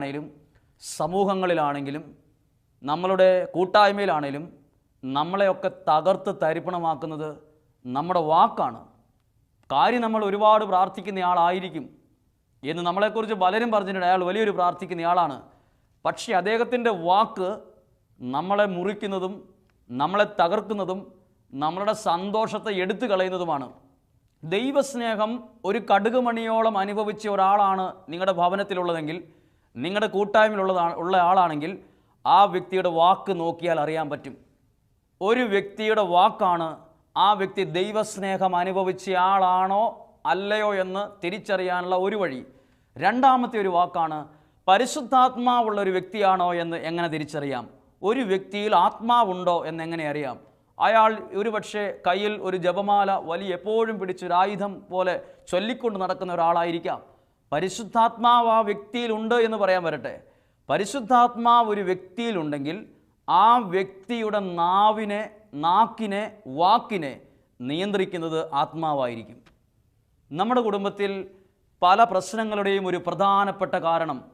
ആണെങ്കിലും സമൂഹങ്ങളിലാണെങ്കിലും നമ്മളുടെ കൂട്ടായ്മയിലാണെങ്കിലും നമ്മളെയൊക്കെ തകർത്ത് തരിപ്പണമാക്കുന്നത് നമ്മുടെ വാക്കാണ്. കാര്യം നമ്മൾ ഒരുപാട് പ്രാർത്ഥിക്കുന്നയാളായിരിക്കും എന്ന് നമ്മളെക്കുറിച്ച് പലരും പറഞ്ഞിട്ടുണ്ട്. അയാൾ വലിയൊരു പ്രാർത്ഥിക്കുന്നയാളാണ് പക്ഷേ അദ്ദേഹത്തിന്റെ വാക്ക് നമ്മളെ മുറിക്കുന്നതും നമ്മളെ തകർക്കുന്നതും നമ്മളുടെ സന്തോഷത്തെ എടുത്തു കളയുന്നതുമാണ്. ദൈവസ്നേഹം ഒരു കടുകുമണിയോളം അനുഭവിച്ച ഒരാളാണ് നിങ്ങളുടെ ഭവനത്തിലുള്ളതെങ്കിൽ നിങ്ങളുടെ കൂട്ടായ്മയിലുള്ളതാണ് ഉള്ള ആളാണെങ്കിൽ ആ വ്യക്തിയുടെ വാക്ക് നോക്കിയാൽ അറിയാൻ പറ്റും. ഒരു വ്യക്തിയുടെ വാക്കാണ് ആ വ്യക്തി ദൈവസ്നേഹം അനുഭവിച്ച ആളാണോ അല്ലയോ എന്ന് തിരിച്ചറിയാനുള്ള ഒരു വഴി. രണ്ടാമത്തെ ഒരു വാക്കാണ് പരിശുദ്ധാത്മാവുള്ള ഒരു വ്യക്തിയാണോ എന്ന് എങ്ങനെ തിരിച്ചറിയാം? ഒരു വ്യക്തിയിൽ ആത്മാവുണ്ടോ എന്ന് എങ്ങനെ അറിയാം? അയാൾ ഒരുപക്ഷെ കയ്യിൽ ഒരു ജപമാല വലിയ എപ്പോഴും പിടിച്ചൊരായുധം പോലെ ചൊല്ലിക്കൊണ്ട് നടക്കുന്ന ഒരാളായിരിക്കാം. പരിശുദ്ധാത്മാവ് ആ വ്യക്തിയിലുണ്ട് എന്ന് പറയാൻ വരട്ടെ. പരിശുദ്ധാത്മാവ് ഒരു വ്യക്തിയിലുണ്ടെങ്കിൽ ആ വ്യക്തിയുടെ നാവിനെ നാക്കിനെ വാക്കിനെ നിയന്ത്രിക്കുന്നത് ആത്മാവായിരിക്കും. നമ്മുടെ കുടുംബത്തിൽ പല പ്രശ്നങ്ങളുടെയും ഒരു പ്രധാനപ്പെട്ട കാരണം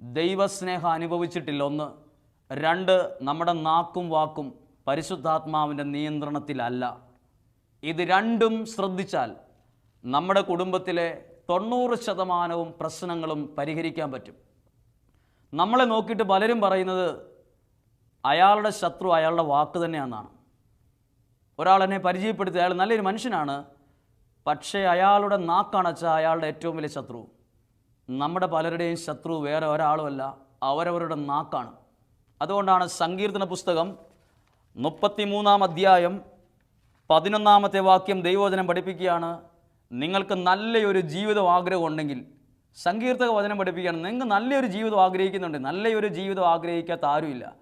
ദൈവസ്നേഹം അനുഭവിച്ചിട്ടില്ല. ഒന്ന് രണ്ട് നമ്മുടെ നാക്കും വാക്കും പരിശുദ്ധാത്മാവിന്റെ നിയന്ത്രണത്തിലല്ല. ഇത് രണ്ടും ശ്രദ്ധിച്ചാൽ നമ്മുടെ കുടുംബത്തിലെ തൊണ്ണൂറ് ശതമാനവും പ്രശ്നങ്ങളും പരിഹരിക്കാൻ പറ്റും. നമ്മളെ നോക്കിയിട്ട് പലരും പറയുന്നത് അയാളുടെ ശത്രു അയാളുടെ വാക്ക് തന്നെയാണെന്നാണ്. ഒരാൾ എന്നെ പരിചയപ്പെടുത്തി അയാൾ നല്ലൊരു മനുഷ്യനാണ് പക്ഷേ അയാളുടെ നാക്കണച്ച അയാളുടെ ഏറ്റവും വലിയ ശത്രു. നമ്മുടെ പലരുടെയും ശത്രു വേറെ ഒരാളുമല്ല അവരവരുടെ നാക്കാണ്. അതുകൊണ്ടാണ് സങ്കീർത്തന പുസ്തകം മുപ്പത്തിമൂന്നാം അധ്യായം പതിനൊന്നാമത്തെ വാക്യം ദൈവോചനം പഠിപ്പിക്കുകയാണ്. നിങ്ങൾക്ക് നല്ലൊരു ജീവിതം ആഗ്രഹം ഉണ്ടെങ്കിൽ സങ്കീർത്തക വചനം പഠിപ്പിക്കുകയാണ്. നിങ്ങൾക്ക് നല്ലൊരു ജീവിതം ആഗ്രഹിക്കുന്നുണ്ട്. നല്ലൊരു ജീവിതം ആഗ്രഹിക്കാത്ത ആരുമില്ല.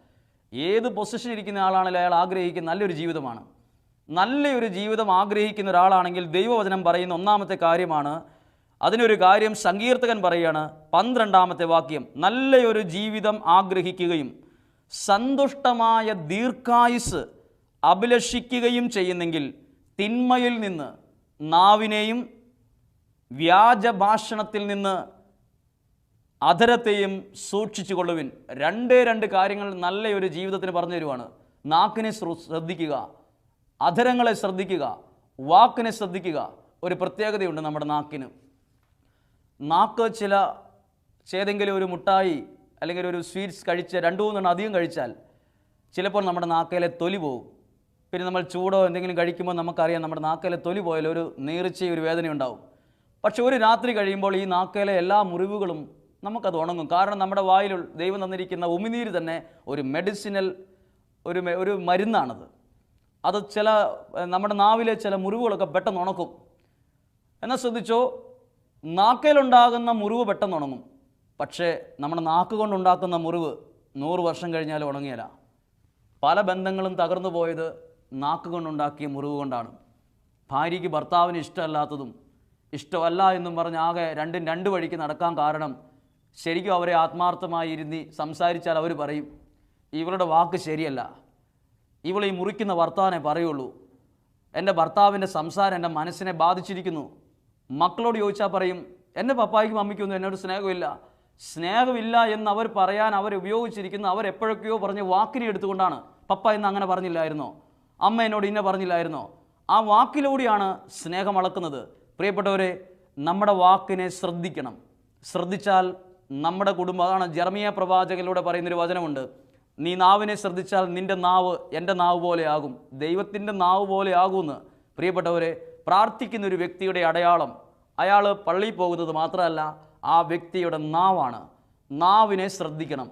ഏത് പൊസിഷൻ ഇരിക്കുന്ന ആളാണെങ്കിലും അയാൾ ആഗ്രഹിക്കുന്ന നല്ലൊരു ജീവിതമാണ്. നല്ലൊരു ജീവിതം ആഗ്രഹിക്കുന്ന ഒരാളാണെങ്കിൽ ദൈവവചനം പറയുന്ന ഒന്നാമത്തെ കാര്യമാണ്. അതിനൊരു കാര്യം സങ്കീർത്തകൻ പറയുകയാണ് പന്ത്രണ്ടാമത്തെ വാക്യം നല്ലൊരു ജീവിതം ആഗ്രഹിക്കുകയും സന്തുഷ്ടമായ ദീർഘായുസ് അഭിലഷിക്കുകയും ചെയ്യുന്നെങ്കിൽ തിന്മയിൽ നിന്ന് നാവിനെയും വ്യാജഭാഷണത്തിൽ നിന്ന് അധരത്തെയും സൂക്ഷിച്ചു കൊള്ളുവിൻ രണ്ടേ രണ്ട് കാര്യങ്ങൾ നല്ലൊരു ജീവിതത്തിന് പറഞ്ഞു തരുവാണ്. നാക്കിനെ ശ്ര- ശ്രദ്ധിക്കുക. അധരങ്ങളെ ശ്രദ്ധിക്കുക. വാക്കിനെ ശ്രദ്ധിക്കുക. ഒരു പ്രത്യേകതയുണ്ട് നമ്മുടെ നാക്കിന്. നാക്ക് ചില ഏതെങ്കിലും ഒരു മുട്ടായി അല്ലെങ്കിൽ ഒരു സ്വീറ്റ്സ് കഴിച്ച് രണ്ടു മൂന്നെണ്ണം അധികം കഴിച്ചാൽ ചിലപ്പോൾ നമ്മുടെ നാക്കയിലെ തൊലി പോകും. പിന്നെ നമ്മൾ ചൂടോ എന്തെങ്കിലും കഴിക്കുമ്പോൾ നമുക്കറിയാം നമ്മുടെ നാക്കയിലെ തൊലി പോയാൽ ഒരു നീർച്ച ഒരു വേദന ഉണ്ടാവും. പക്ഷെ ഒരു രാത്രി കഴിയുമ്പോൾ ഈ നാക്കയിലെ എല്ലാ മുറിവുകളും നമുക്കത് ഉണങ്ങും. കാരണം നമ്മുടെ വായിൽ ദൈവം തന്നിരിക്കുന്ന ഉമിനീര് തന്നെ ഒരു മെഡിസിനൽ ഒരു ഒരു മരുന്നാണത്. അത് ചില നമ്മുടെ നാവിലെ ചില മുറിവുകളൊക്കെ പെട്ടെന്ന് ഉണക്കും. എന്നാൽ ശ്രദ്ധിച്ചോ നാക്കയിലുണ്ടാകുന്ന മുറിവ് പെട്ടെന്ന് ഉണങ്ങും. പക്ഷേ നമ്മുടെ നാക്ക് കൊണ്ടുണ്ടാക്കുന്ന മുറിവ് നൂറ് വർഷം കഴിഞ്ഞാൽ ഉണങ്ങിയല്ല. പല ബന്ധങ്ങളും തകർന്നു പോയത് നാക്ക് കൊണ്ടുണ്ടാക്കിയ മുറിവ് കൊണ്ടാണ് ഭാര്യയ്ക്ക് ഭർത്താവിന് ഇഷ്ടമല്ലാത്തതും ഇഷ്ടമല്ല എന്നും പറഞ്ഞ് ആകെ രണ്ടും രണ്ട് വഴിക്ക് നടക്കാൻ കാരണം ശരിക്കും അവരെ ആത്മാർത്ഥമായി ഇരുന്ന് സംസാരിച്ചാൽ അവർ പറയും ഇവളുടെ വാക്ക് ശരിയല്ല. ഇവൾ ഈ മുറിക്കുന്ന വർത്താനെ പറയുള്ളൂ. എന്റെ ഭർത്താവിന്റെ സംസാരം എന്റെ മനസ്സിനെ ബാധിച്ചിരിക്കുന്നു. മക്കളോട് ചോദിച്ചാൽ പറയും എന്റെ പപ്പായ്ക്കും അമ്മയ്ക്കൊന്നും എന്നോട് സ്നേഹമില്ല. സ്നേഹമില്ല എന്ന് അവർ പറയാൻ അവർ ഉപയോഗിച്ചിരിക്കുന്ന പറഞ്ഞ് പറഞ്ഞ വാക്കിനെ എടുത്തുകൊണ്ടാണ്. പപ്പ എന്ന് അങ്ങനെ പറഞ്ഞില്ലായിരുന്നോ? അമ്മ എന്നോട് ഇന്ന പറഞ്ഞില്ലായിരുന്നോ? ആ വാക്കിലൂടെയാണ് സ്നേഹം അളക്കുന്നത്. പ്രിയപ്പെട്ടവരെ നമ്മുടെ വാക്കിനെ ശ്രദ്ധിക്കണം. ശ്രദ്ധിച്ചാൽ നമ്മുടെ കുടുംബം അതാണ് ജർമിയ പ്രവാചകനിലൂടെ പറയുന്നൊരു വചനമുണ്ട്. നീ നാവിനെ ശ്രദ്ധിച്ചാൽ നിന്റെ നാവ് എന്റെ നാവ് പോലെയാകും ദൈവത്തിന്റെ നാവ് പോലെയാകുമെന്ന് പ്രിയപ്പെട്ടവരെ പ്രാർത്ഥിക്കുന്ന ഒരു വ്യക്തിയുടെ അടയാളം അയാൾ പള്ളിയിൽ പോകുന്നത് മാത്രമല്ല ആ വ്യക്തിയുടെ നാവാണ്. നാവിനെ ശ്രദ്ധിക്കണം.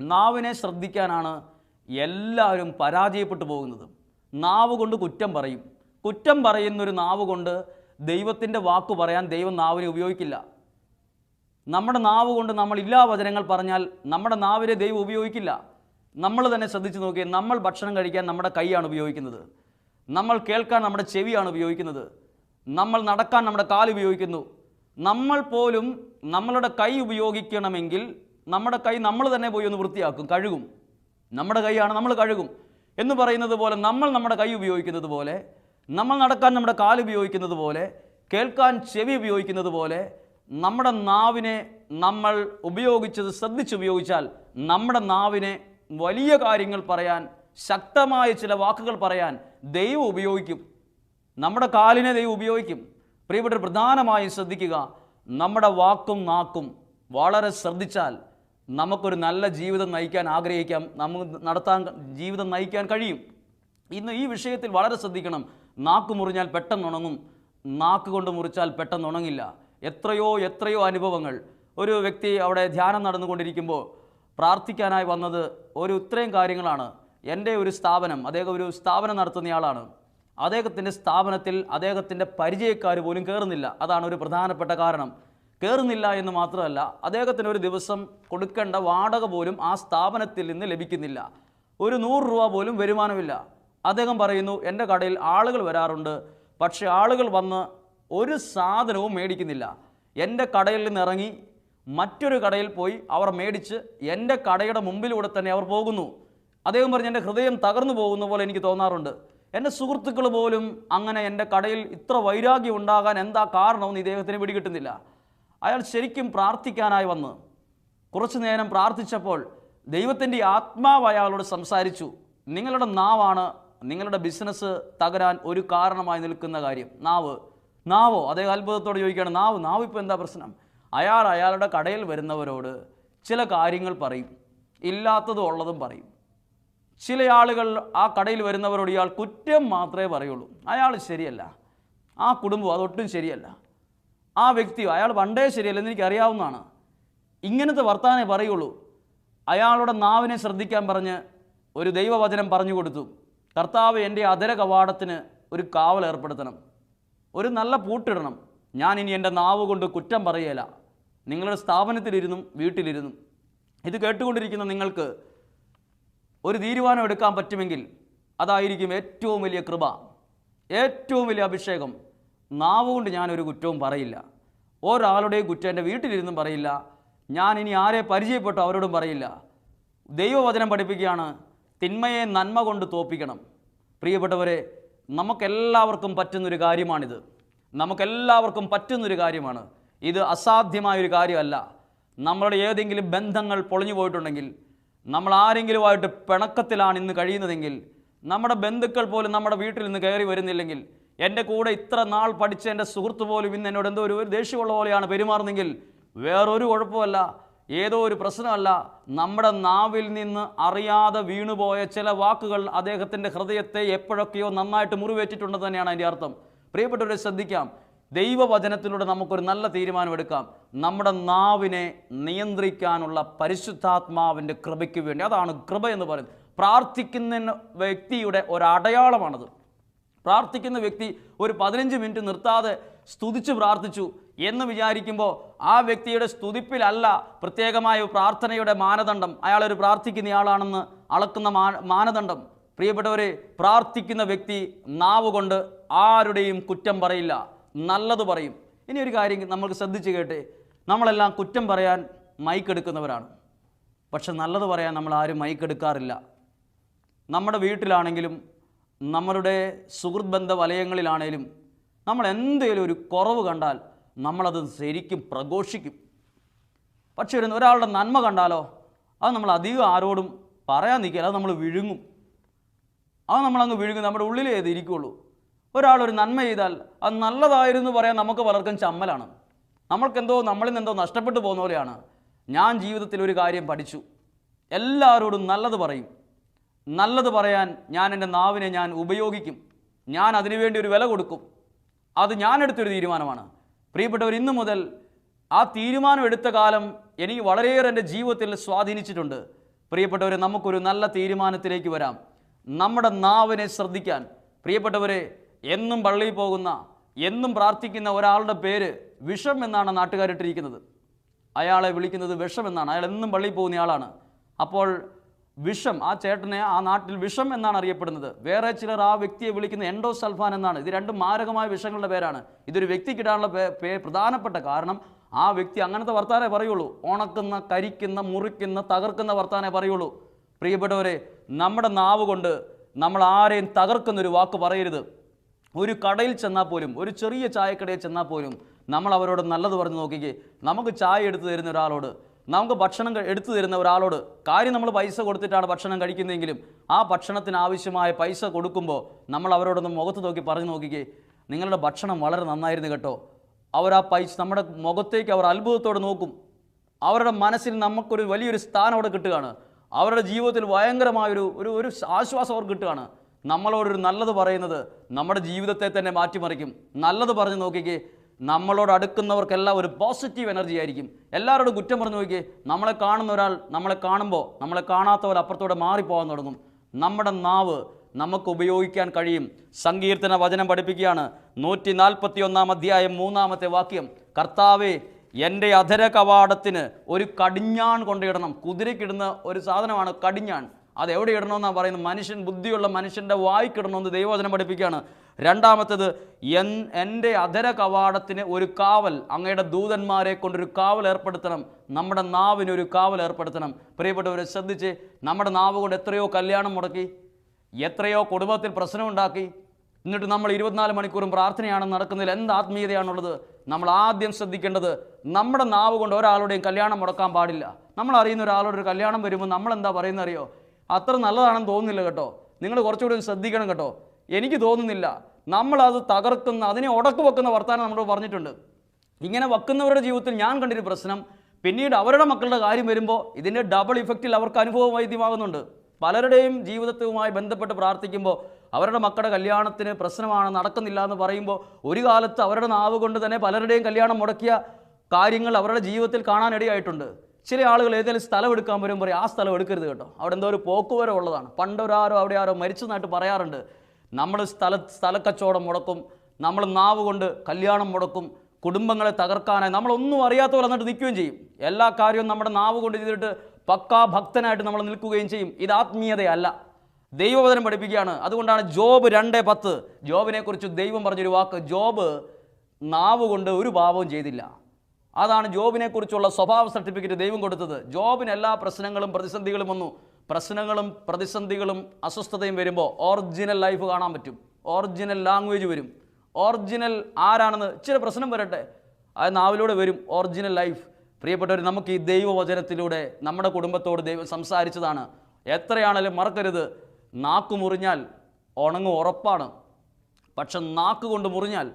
നാവിനെ ശ്രദ്ധിക്കാനാണ് എല്ലാവരും പരാജയപ്പെട്ടു പോകുന്നത്. നാവ് കൊണ്ട് കുറ്റം പറയും. കുറ്റം പറയുന്നൊരു നാവ് കൊണ്ട് ദൈവത്തിന്റെ വാക്ക് പറയാൻ ദൈവം നാവിനെ ഉപയോഗിക്കില്ല. നമ്മുടെ നാവ് കൊണ്ട് നമ്മൾ ഇല്ലാ വചനങ്ങൾ പറഞ്ഞാൽ നമ്മുടെ നാവിനെ ദൈവം ഉപയോഗിക്കില്ല. നമ്മൾ തന്നെ ശ്രദ്ധിച്ചു നോക്കിയാൽ നമ്മൾ ഭക്ഷണം കഴിക്കാൻ നമ്മുടെ കൈയാണ് ഉപയോഗിക്കുന്നത്. നമ്മൾ കേൾക്കാൻ നമ്മുടെ ചെവിയാണ് ഉപയോഗിക്കുന്നത്. നമ്മൾ നടക്കാൻ നമ്മുടെ കാൽ ഉപയോഗിക്കുന്നു. നമ്മൾ പോലും നമ്മളുടെ കൈ ഉപയോഗിക്കണമെങ്കിൽ നമ്മുടെ കൈ നമ്മൾ തന്നെ പോയി ഒന്ന് വൃത്തിയാക്കും കഴുകും. നമ്മുടെ കൈയാണ് നമ്മൾ കഴുകും. എന്ന് പറയുന്നത് പോലെ നമ്മൾ നമ്മുടെ കൈ ഉപയോഗിക്കുന്നത് പോലെ നമ്മൾ നടക്കാൻ നമ്മുടെ കാൽ ഉപയോഗിക്കുന്നത് പോലെ കേൾക്കാൻ ചെവി ഉപയോഗിക്കുന്നത് പോലെ നമ്മുടെ നാവിനെ നമ്മൾ ഉപയോഗിച്ചത് ശ്രദ്ധിച്ചുപയോഗിച്ചാൽ നമ്മുടെ നാവിനെ വലിയ കാര്യങ്ങൾ പറയാൻ ശക്തമായ ചില വാക്കുകൾ പറയാൻ ദൈവം ഉപയോഗിക്കും. നമ്മുടെ കാലിനെ ദൈവം ഉപയോഗിക്കും. പ്രിയപ്പെട്ട പ്രധാനമായും ശ്രദ്ധിക്കുക നമ്മുടെ വാക്കും നാക്കും വളരെ ശ്രദ്ധിച്ചാൽ നമുക്കൊരു നല്ല ജീവിതം നയിക്കാൻ ആഗ്രഹിക്കാം. നമുക്ക് നടത്താൻ ജീവിതം നയിക്കാൻ കഴിയും. ഇന്ന് ഈ വിഷയത്തിൽ വളരെ ശ്രദ്ധിക്കണം. നാക്ക് മുറിഞ്ഞാൽ പെട്ടെന്ന് ഉണങ്ങും നാക്ക് കൊണ്ട് മുറിച്ചാൽ പെട്ടെന്ന് ഉണങ്ങില്ല എത്രയോ എത്രയോ അനുഭവങ്ങൾ. ഒരു വ്യക്തി അവിടെ ധ്യാനം നടന്നുകൊണ്ടിരിക്കുമ്പോൾ പ്രാർത്ഥിക്കാനായി വന്നത് ഒരു ഇത്രയും കാര്യങ്ങളാണ്. എന്റെ ഒരു സ്ഥാപനം അദ്ദേഹം ഒരു സ്ഥാപനം നടത്തുന്നയാളാണ്. അദ്ദേഹത്തിന്റെ സ്ഥാപനത്തിൽ അദ്ദേഹത്തിന്റെ പരിചയക്കാർ പോലും കയറുന്നില്ല അതാണ് ഒരു പ്രധാനപ്പെട്ട കാരണം. കയറുന്നില്ല എന്ന് മാത്രമല്ല അദ്ദേഹത്തിന് ഒരു ദിവസം കൊടുക്കേണ്ട വാടക പോലും ആ സ്ഥാപനത്തിൽ നിന്ന് ലഭിക്കുന്നില്ല. ഒരു നൂറ് രൂപ പോലും വരുമാനമില്ല. അദ്ദേഹം പറയുന്നു എന്റെ കടയിൽ ആളുകൾ വരാറുണ്ട്. പക്ഷേ ആളുകൾ വന്ന് ഒരു സാധനവും മേടിക്കുന്നില്ല. എന്റെ കടയിൽ നിന്ന് ഇറങ്ങി മറ്റൊരു കടയിൽ പോയി അവർ മേടിച്ച് എന്റെ കടയുടെ മുമ്പിലൂടെ തന്നെ അവർ പോകുന്നു. അദ്ദേഹം പറഞ്ഞ് എന്റെ ഹൃദയം തകർന്നു പോകുന്ന പോലെ എനിക്ക് തോന്നാറുണ്ട്. എന്റെ സുഹൃത്തുക്കൾ പോലും അങ്ങനെ എന്റെ കടയിൽ ഇത്ര വൈരാഗ്യം ഉണ്ടാകാൻ എന്താ കാരണമെന്ന് ഇദ്ദേഹത്തിന് പിടികിട്ടുന്നില്ല. അയാൾ ശരിക്കും പ്രാർത്ഥിക്കാനായി വന്ന്. കുറച്ചു നേരം പ്രാർത്ഥിച്ചപ്പോൾ ദൈവത്തിന്റെ ആത്മാവ് അയാളോട് സംസാരിച്ചു. നിങ്ങളുടെ നാവാണ് നിങ്ങളുടെ ബിസിനസ് തകരാൻ ഒരു കാരണമായി നിൽക്കുന്ന കാര്യം. നാവ് നാവോ? അദ്ദേഹം അത്ഭുതത്തോട് ചോദിക്കുകയാണ് നാവ് നാവ് ഇപ്പോൾ എന്താ പ്രശ്നം? അയാൾ അയാളുടെ കടയിൽ വരുന്നവരോട് ചില കാര്യങ്ങൾ പറയും. ഇല്ലാത്തതും ഉള്ളതും പറയും. ചില ആളുകൾ ആ കടയിൽ വരുന്നവരോട് ഇയാൾ കുറ്റം മാത്രമേ പറയുള്ളൂ. അയാൾ ശരിയല്ല. ആ കുടുംബം അതൊട്ടും ശരിയല്ല. ആ വ്യക്തി അയാൾ പണ്ടേ ശരിയല്ലെന്ന് എനിക്ക് അറിയാവുന്നതാണ് ഇങ്ങനത്തെ വർത്താനേ പറയുള്ളൂ. അയാളുടെ നാവിനെ ശ്രദ്ധിക്കാൻ പറഞ്ഞ് ഒരു ദൈവവചനം പറഞ്ഞു കൊടുത്തു. കർത്താവ് എന്റെ അതര കവാടത്തിന് ഒരു കാവൽ ഏർപ്പെടുത്തണം. ഒരു നല്ല പൂട്ടിടണം. ഞാൻ ഇനി എന്റെ നാവ് കൊണ്ട് കുറ്റം പറയുകയില്ല നിങ്ങളുടെ സ്ഥാപനത്തിലിരുന്നും വീട്ടിലിരുന്നും. ഇത് കേട്ടുകൊണ്ടിരിക്കുന്ന നിങ്ങൾക്ക് ഒരു തീരുമാനം എടുക്കാൻ പറ്റുമെങ്കിൽ അതായിരിക്കും ഏറ്റവും വലിയ കൃപ ഏറ്റവും വലിയ അഭിഷേകം. നാവ് കൊണ്ട് ഞാനൊരു കുറ്റവും പറയില്ല. ഒരാളുടെയും കുറ്റം എന്റെ വീട്ടിലിരുന്നും പറയില്ല. ഞാൻ ഇനി ആരെ പരിചയപ്പെട്ടോ അവരോടും പറയില്ല. ദൈവവചനം പഠിപ്പിക്കുകയാണ്. തിന്മയെ നന്മ കൊണ്ട് തോപ്പിക്കണം. പ്രിയപ്പെട്ടവരെ നമുക്കെല്ലാവർക്കും പറ്റുന്നൊരു കാര്യമാണിത്. നമുക്കെല്ലാവർക്കും പറ്റുന്നൊരു കാര്യമാണ്. ഇത് അസാധ്യമായൊരു കാര്യമല്ല. നമ്മളുടെ ഏതെങ്കിലും ബന്ധങ്ങൾ പൊളിഞ്ഞു പോയിട്ടുണ്ടെങ്കിൽ നമ്മൾ ആരെങ്കിലുമായിട്ട് പിണക്കത്തിലാണ് ഇന്ന് കഴിയുന്നതെങ്കിൽ നമ്മുടെ ബന്ധുക്കൾ പോലും നമ്മുടെ വീട്ടിൽ നിന്ന് കയറി വരുന്നില്ലെങ്കിൽ എന്റെ കൂടെ ഇത്ര നാൾ പഠിച്ച എന്റെ സുഹൃത്ത് പോലും ഇന്ന് എന്നോട് എന്തോ ഒരു ഒരു ദേഷ്യമുള്ള പോലെയാണ് പെരുമാറുന്നെങ്കിൽ വേറൊരു കുഴപ്പമല്ല ഏതോ ഒരു പ്രശ്നമല്ല. നമ്മുടെ നാവിൽ നിന്ന് അറിയാതെ വീണുപോയ ചില വാക്കുകൾ അദ്ദേഹത്തിന്റെ ഹൃദയത്തെ എപ്പോഴൊക്കെയോ നന്നായിട്ട് മുറിവേറ്റിട്ടുണ്ടെന്ന് തന്നെയാണ് അതിന്റെ അർത്ഥം. പ്രിയപ്പെട്ടവരെ ശ്രദ്ധിക്കാം. ദൈവവചനത്തിലൂടെ നമുക്കൊരു നല്ല തീരുമാനമെടുക്കാം. നമ്മുടെ നാവിനെ നിയന്ത്രിക്കാനുള്ള പരിശുദ്ധാത്മാവിന്റെ കൃപയ്ക്ക് വേണ്ടി. അതാണ് കൃപ എന്ന് പറയുന്നത്. പ്രാർത്ഥിക്കുന്ന വ്യക്തിയുടെ ഒരടയാളമാണത് പ്രാർത്ഥിക്കുന്ന വ്യക്തി ഒരു പതിനഞ്ച് മിനിറ്റ് നിർത്താതെ സ്തുതിച്ച് പ്രാർത്ഥിച്ചു എന്ന് വിചാരിക്കുമ്പോൾ ആ വ്യക്തിയുടെ സ്തുതിപ്പിലല്ല പ്രത്യേകമായ പ്രാർത്ഥനയുടെ മാനദണ്ഡം. അയാളൊരു പ്രാർത്ഥിക്കുന്നയാളാണെന്ന് അളക്കുന്ന മാനദണ്ഡം. പ്രിയപ്പെട്ടവരെ പ്രാർത്ഥിക്കുന്ന വ്യക്തി നാവ് കൊണ്ട് ആരുടെയും കുറ്റം പറയില്ല. നല്ലത് പറയും. ഇനി ഒരു കാര്യം നമ്മൾക്ക് ശ്രദ്ധിച്ച് കേട്ടെ. നമ്മളെല്ലാം കുറ്റം പറയാൻ മൈക്കെടുക്കുന്നവരാണ് പക്ഷെ നല്ലത് പറയാൻ നമ്മൾ ആരും മൈക്കെടുക്കാറില്ല നമ്മുടെ വീട്ടിലാണെങ്കിലും നമ്മളുടെ സുഹൃത്ത് ബന്ധ വലയങ്ങളിലാണേലും നമ്മൾ എന്തെങ്കിലും ഒരു കുറവ് കണ്ടാൽ നമ്മളത് ശരിക്കും പ്രഘോഷിക്കും. പക്ഷേ ഒരു ഒരാളുടെ നന്മ കണ്ടാലോ അത് നമ്മൾ അധികം ആരോടും പറയാൻ നിൽക്കില്ല അത് നമ്മൾ വിഴുങ്ങും. അത് നമ്മളങ്ങ് വിഴുങ്ങും നമ്മുടെ ഉള്ളിലേ അത് ഇരിക്കുള്ളൂ. ഒരാൾ ഒരു നന്മ ചെയ്താൽ അത് നല്ലതായിരുന്നു പറയാൻ നമുക്ക് പലർക്കും ചമ്മലാണ്. നമ്മൾക്കെന്തോ നമ്മളിൽ നിന്നെന്തോ നഷ്ടപ്പെട്ടു പോകുന്ന പോലെയാണ്. ഞാൻ ജീവിതത്തിൽ ഒരു കാര്യം പഠിച്ചു. എല്ലാവരോടും നല്ലത് പറയും. നല്ലത് പറയാൻ ഞാൻ എന്റെ നാവിനെ ഞാൻ ഉപയോഗിക്കും. ഞാൻ അതിനുവേണ്ടി ഒരു വില കൊടുക്കും. അത് ഞാൻ എടുത്തൊരു തീരുമാനമാണ്. പ്രിയപ്പെട്ടവർ ഇന്നു മുതൽ ആ തീരുമാനം എടുത്ത കാലം എനിക്ക് വളരെയേറെ എന്റെ ജീവിതത്തിൽ സ്വാധീനിച്ചിട്ടുണ്ട്. പ്രിയപ്പെട്ടവരെ നമുക്കൊരു നല്ല തീരുമാനത്തിലേക്ക് വരാം. നമ്മുടെ നാവിനെ ശ്രദ്ധിക്കാൻ. പ്രിയപ്പെട്ടവരെ എന്നും പള്ളിയിൽ പോകുന്ന എന്നും പ്രാർത്ഥിക്കുന്ന ഒരാളുടെ പേര് വിഷം എന്നാണ് നാട്ടുകാരിട്ടിരിക്കുന്നത്. അയാളെ വിളിക്കുന്നത് വിഷം എന്നാണ്. അയാൾ എന്നും പള്ളിയിൽ പോകുന്നയാളാണ് അപ്പോൾ വിഷം ആ ചേട്ടനെ ആ നാട്ടിൽ വിഷം എന്നാണ് അറിയപ്പെടുന്നത്. വേറെ ചിലർ ആ വ്യക്തിയെ വിളിക്കുന്ന എൻഡോ സൽഫാൻ എന്നാണ്. ഇത് രണ്ടും മാരകമായ വിഷങ്ങളുടെ പേരാണ്. ഇതൊരു വ്യക്തിക്കിടാനുള്ള പ്രധാനപ്പെട്ട കാരണം ആ വ്യക്തി അങ്ങനത്തെ വർത്താനേ പറയുള്ളൂ. ഉണക്കുന്ന കരിക്കുന്ന മുറിക്കുന്ന തകർക്കുന്ന വർത്താനേ പറയുള്ളൂ. പ്രിയപ്പെട്ടവരെ നമ്മുടെ നാവ് കൊണ്ട് നമ്മൾ ആരെയും തകർക്കുന്നൊരു വാക്ക് പറയരുത്. ഒരു കടയിൽ ചെന്നാൽ പോലും ഒരു ചെറിയ ചായക്കടയിൽ ചെന്നാൽ പോലും നമ്മൾ അവരോട് നല്ലത് പറഞ്ഞ് നോക്കിക്കേ. നമുക്ക് ചായ എടുത്തു തരുന്ന ഒരാളോട് നമുക്ക് ഭക്ഷണം എടുത്തു തരുന്ന ഒരാളോട് കാര്യം നമ്മൾ പൈസ കൊടുത്തിട്ടാണ് ഭക്ഷണം കഴിക്കുന്നതെങ്കിലും ആ ഭക്ഷണത്തിന് ആവശ്യമായ പൈസ കൊടുക്കുമ്പോൾ നമ്മൾ അവരോടൊന്ന് മുഖത്ത് നോക്കി പറഞ്ഞു നോക്കിക്കേ നിങ്ങളുടെ ഭക്ഷണം വളരെ നന്നായിരുന്നു കേട്ടോ. അവർ ആ പൈസ നമ്മുടെ മുഖത്തേക്ക് അവർ അത്ഭുതത്തോടെ നോക്കും. അവരുടെ മനസ്സിൽ നമുക്കൊരു വലിയൊരു സ്ഥാനം അവിടെ കിട്ടുകയാണ്. അവരുടെ ജീവിതത്തിൽ ഭയങ്കരമായൊരു ഒരു ഒരു ആശ്വാസം അവർക്ക് കിട്ടുകയാണ്. നമ്മളോടൊരു നല്ലത് പറയുന്നത് നമ്മുടെ ജീവിതത്തെ തന്നെ മാറ്റിമറിക്കും. നല്ലത് പറഞ്ഞു നോക്കിക്കേ നമ്മളോട് അടുക്കുന്നവർക്കെല്ലാം ഒരു പോസിറ്റീവ് എനർജി ആയിരിക്കും. എല്ലാവരോടും കുറ്റം പറഞ്ഞു നോക്കിയേ. നമ്മളെ കാണുന്ന ഒരാൾ നമ്മളെ കാണുമ്പോൾ നമ്മളെ കാണാത്തവർ അപ്പുറത്തോടെ മാറിപ്പോകാൻ തുടങ്ങും. നമ്മുടെ നാവ് നമുക്ക് ഉപയോഗിക്കാൻ കഴിയും. സങ്കീർത്തന വചനം പഠിപ്പിക്കുകയാണ്. നൂറ്റി നാൽപ്പത്തി ഒന്നാം അധ്യായം മൂന്നാമത്തെ വാക്യം. കർത്താവേ എന്റെ അധര കവാടത്തിന് ഒരു കടിഞ്ഞാൺ കൊണ്ടിടണം കുതിരക്കിടുന്ന ഒരു സാധനമാണ് കടിഞ്ഞാൺ. അത് എവിടെ ഇടണമെന്നാണ് പറയുന്നത്? മനുഷ്യൻ ബുദ്ധിയുള്ള മനുഷ്യന്റെ വായിക്കിടണമെന്ന് ദൈവവചനം പഠിപ്പിക്കുകയാണ്. രണ്ടാമത്തേത് എൻ എന്റെ അധര കവാടത്തിന് ഒരു കാവൽ അങ്ങയുടെ ദൂതന്മാരെ കൊണ്ടൊരു കാവൽ ഏർപ്പെടുത്തണം നമ്മുടെ നാവിന് ഒരു കാവൽ ഏർപ്പെടുത്തണം. പ്രിയപ്പെട്ടവരെ ശ്രദ്ധിച്ച് നമ്മുടെ നാവ് കൊണ്ട് എത്രയോ കല്യാണം മുടക്കി എത്രയോ കുടുംബത്തിൽ പ്രശ്നമുണ്ടാക്കി എന്നിട്ട് നമ്മൾ ഇരുപത്തിനാല് മണിക്കൂറും പ്രാർത്ഥനയാണ് നടക്കുന്നതിൽ എന്ത് ആത്മീയതയാണുള്ളത്? നമ്മൾ ആദ്യം ശ്രദ്ധിക്കേണ്ടത് നമ്മുടെ നാവ് കൊണ്ട് ഒരാളുടെയും കല്യാണം മുടക്കാൻ പാടില്ല. നമ്മൾ അറിയുന്ന ഒരാളോട് ഒരു കല്യാണം വരുമ്പോൾ നമ്മൾ എന്താ പറയുന്നത് അറിയോ അത്ര നല്ലതാണെന്ന് തോന്നുന്നില്ല കേട്ടോ. നിങ്ങൾ കുറച്ചുകൂടി ശ്രദ്ധിക്കണം കേട്ടോ. എനിക്ക് തോന്നുന്നില്ല. നമ്മളത് തകർക്കുന്ന അതിനെ ഉടക്ക് വെക്കുന്ന വർത്തമാനം നമ്മൾ പറഞ്ഞിട്ടുണ്ട്. ഇങ്ങനെ വെക്കുന്നവരുടെ ജീവിതത്തിൽ ഞാൻ കണ്ടൊരു പ്രശ്നം. പിന്നീട് അവരുടെ മക്കളുടെ കാര്യം വരുമ്പോൾ ഇതിന്റെ ഡബിൾ ഇഫക്റ്റിൽ അവർക്ക് അനുഭവം വൈദ്യമാകുന്നുണ്ട് പലരുടെയും ജീവിതത്തുമായി ബന്ധപ്പെട്ട് പ്രാർത്ഥിക്കുമ്പോൾ അവരുടെ മക്കളുടെ കല്യാണത്തിന് പ്രശ്നമാണ് നടക്കുന്നില്ല എന്ന് പറയുമ്പോൾ ഒരു കാലത്ത് അവരുടെ നാവ് കൊണ്ട് തന്നെ പലരുടെയും കല്യാണം മുടക്കിയ കാര്യങ്ങൾ അവരുടെ ജീവിതത്തിൽ കാണാനിടയായിട്ടുണ്ട്. ചില ആളുകൾ ഏതെങ്കിലും സ്ഥലം എടുക്കാൻ വരും പറയും ആ സ്ഥലം എടുക്കരുത് കേട്ടോ. അവിടെ എന്തോ ഒരു പോക്കുവരം ഉള്ളതാണ്. പണ്ടൊരാരോ അവിടെ ആരോ മരിച്ചതായിട്ട് പറയാറുണ്ട്. നമ്മൾ സ്ഥല സ്ഥലക്കച്ചവടം മുടക്കും. നമ്മൾ നാവ് കൊണ്ട് കല്യാണം മുടക്കും. കുടുംബങ്ങളെ തകർക്കാനായി നമ്മളൊന്നും അറിയാത്ത പോലെ എന്നിട്ട് നിൽക്കുകയും ചെയ്യും. എല്ലാ കാര്യവും നമ്മുടെ നാവ് കൊണ്ട് ചെയ്തിട്ട് പക്കാ ഭക്തനായിട്ട് നമ്മൾ നിൽക്കുകയും ചെയ്യും. ഇത് ആത്മീയതയല്ല. ദൈവവചനം പഠിപ്പിക്കുകയാണ്. അതുകൊണ്ടാണ് ജോബ് രണ്ട് പത്ത്. ജോബിനെക്കുറിച്ച് ദൈവം പറഞ്ഞൊരു വാക്ക് ജോബ് നാവ് കൊണ്ട് ഒരു പാപവും ചെയ്തില്ല. അതാണ് ജോബിനെക്കുറിച്ചുള്ള സ്വഭാവ സർട്ടിഫിക്കറ്റ് ദൈവം കൊടുത്തത്. ജോബിന് എല്ലാ പ്രശ്നങ്ങളും പ്രതിസന്ധികളും വന്നു. പ്രശ്നങ്ങളും പ്രതിസന്ധികളും അസ്വസ്ഥതയും വരുമ്പോൾ ഒറിജിനൽ ലൈഫ് കാണാൻ പറ്റും. ഒറിജിനൽ ലാംഗ്വേജ് വരും. ഒറിജിനൽ ആരാണെന്ന് ഇച്ചിരി പ്രശ്നം വരട്ടെ. അത് നാവിലൂടെ വരും. ഒറിജിനൽ ലൈഫ് പ്രിയപ്പെട്ടവർ നമുക്ക് ഈ ദൈവവചനത്തിലൂടെ നമ്മുടെ കുടുംബത്തോട് ദൈവം സംസാരിച്ചതാണ്. എത്രയാണെങ്കിലും മറക്കരുത്. നാക്ക് മുറിഞ്ഞാൽ ഉണങ്ങും ഉറപ്പാണ്. പക്ഷെ നാക്ക് കൊണ്ട് മുറിഞ്ഞാൽ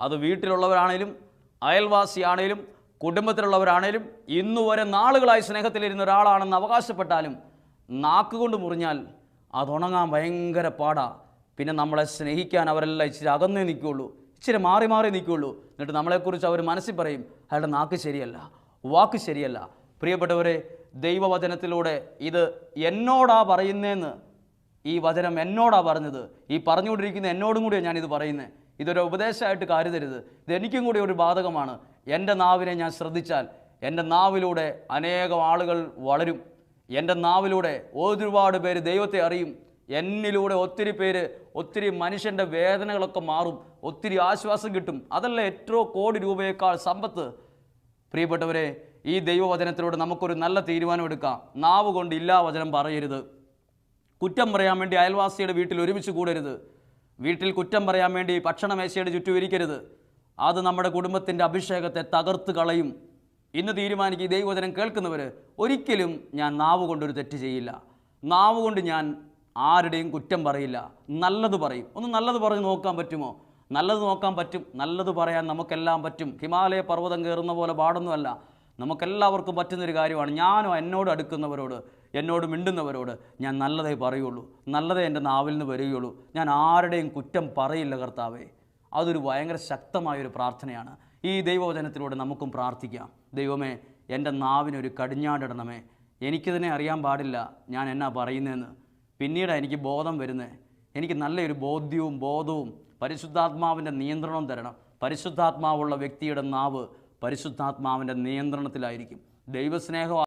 അത് വീട്ടിലുള്ളവരാണേലും അയൽവാസിയാണേലും കുടുംബത്തിലുള്ളവരാണേലും ഇന്നുവരെ നാളുകളായി സ്നേഹത്തിലിരുന്ന ഒരാളാണെന്ന് അവകാശപ്പെട്ടാലും നാക്ക് കൊണ്ട് മുറിഞ്ഞാൽ അതുണങ്ങാൻ ഭയങ്കര പാടാ. പിന്നെ നമ്മളെ സ്നേഹിക്കാൻ അവരെല്ലാം ഇച്ചിരി അകന്നേ നിൽക്കുകയുള്ളൂ ഇച്ചിരി മാറി മാറി നിൽക്കുകയുള്ളൂ എന്നിട്ട് നമ്മളെക്കുറിച്ച് അവർ മനസ്സിൽ പറയും അയാളുടെ നാക്ക് ശരിയല്ല വാക്ക് ശരിയല്ല. പ്രിയപ്പെട്ടവരെ ദൈവവചനത്തിലൂടെ ഇത് എന്നോടാ പറയുന്നതെന്ന് ഈ വചനം എന്നോടാ പറഞ്ഞത്. ഈ പറഞ്ഞുകൊണ്ടിരിക്കുന്ന എന്നോടും കൂടിയാണ് ഞാനിത് പറയുന്നത് ഇതൊരു ഉപദേശമായിട്ട് കരുതരുത്. ഇത് എനിക്കും കൂടി ഒരു ബാധകമാണ്. എന്റെ നാവിനെ ഞാൻ ശ്രദ്ധിച്ചാൽ എന്റെ നാവിലൂടെ അനേകം ആളുകൾ വളരും. എന്റെ നാവിലൂടെ ഒരുപാട് പേര് ദൈവത്തെ അറിയും. എന്നിലൂടെ ഒത്തിരി പേര് ഒത്തിരി മനുഷ്യന്റെ വേദനകളൊക്കെ മാറും. ഒത്തിരി ആശ്വാസം കിട്ടും. അതല്ല എത്രയോ കോടി രൂപയേക്കാൾ സമ്പത്ത്. പ്രിയപ്പെട്ടവരെ ഈ ദൈവവചനത്തിലൂടെ നമുക്കൊരു നല്ല തീരുമാനം എടുക്കാം നാവ് കൊണ്ട് ഇല്ലാ വചനം പറയരുത്. കുറ്റം പറയാൻ വേണ്ടി അയൽവാസിയുടെ വീട്ടിൽ ഒരുമിച്ച് കൂടരുത്. വീട്ടിൽ കുറ്റം പറയാൻ വേണ്ടി ഭക്ഷണമേശയുടെ ചുറ്റും ഇരിക്കരുത്. അത് നമ്മുടെ കുടുംബത്തിന്റെ അഭിഷേകത്തെ തകർത്ത് കളയും. ഇന്ന് തീരുമാനിക്കുക ദൈവവചനം കേൾക്കുന്നവർ ഒരിക്കലും ഞാൻ നാവ് കൊണ്ടൊരു തെറ്റ് ചെയ്യില്ല. നാവ് കൊണ്ട് ഞാൻ ആരുടെയും കുറ്റം പറയില്ല. നല്ലത് പറയും. ഒന്ന് നല്ലത് പറഞ്ഞ് നോക്കാൻ പറ്റുമോ? നല്ലത് നോക്കാൻ പറ്റും. നല്ലത് പറയാൻ നമുക്കെല്ലാം പറ്റും. ഹിമാലയ പർവതം കയറുന്ന പോലെ പാടൊന്നുമല്ല. നമുക്കെല്ലാവർക്കും പറ്റുന്നൊരു കാര്യമാണ്. ഞാനോ എന്നോട് അടുക്കുന്നവരോട് എന്നോട് മിണ്ടുന്നവരോട് ഞാൻ നല്ലതേ പറയുള്ളൂ. നല്ലതേ എന്റെ നാവിൽ നിന്ന് വരികയുള്ളൂ. ഞാൻ ആരുടെയും കുറ്റം പറയില്ല കർത്താവേ. അതൊരു ഭയങ്കര ശക്തമായൊരു പ്രാർത്ഥനയാണ്. ഈ ദൈവവചനത്തിലൂടെ നമുക്കും പ്രാർത്ഥിക്കാം. ദൈവമേ എന്റെ നാവിനൊരു കടിഞ്ഞാടിടണമേ. എനിക്കിതിനെ അറിയാൻ പാടില്ല ഞാൻ എന്നാ പറയുന്നതെന്ന്. പിന്നീട് എനിക്ക് ബോധം വരുന്നത് എനിക്ക് നല്ലൊരു ബോധ്യവും ബോധവും പരിശുദ്ധാത്മാവിന്റെ നിയന്ത്രണം തരണം. പരിശുദ്ധാത്മാവുള്ള വ്യക്തിയുടെ നാവ് പരിശുദ്ധാത്മാവിന്റെ നിയന്ത്രണത്തിലായിരിക്കും. ദൈവസ്നേഹം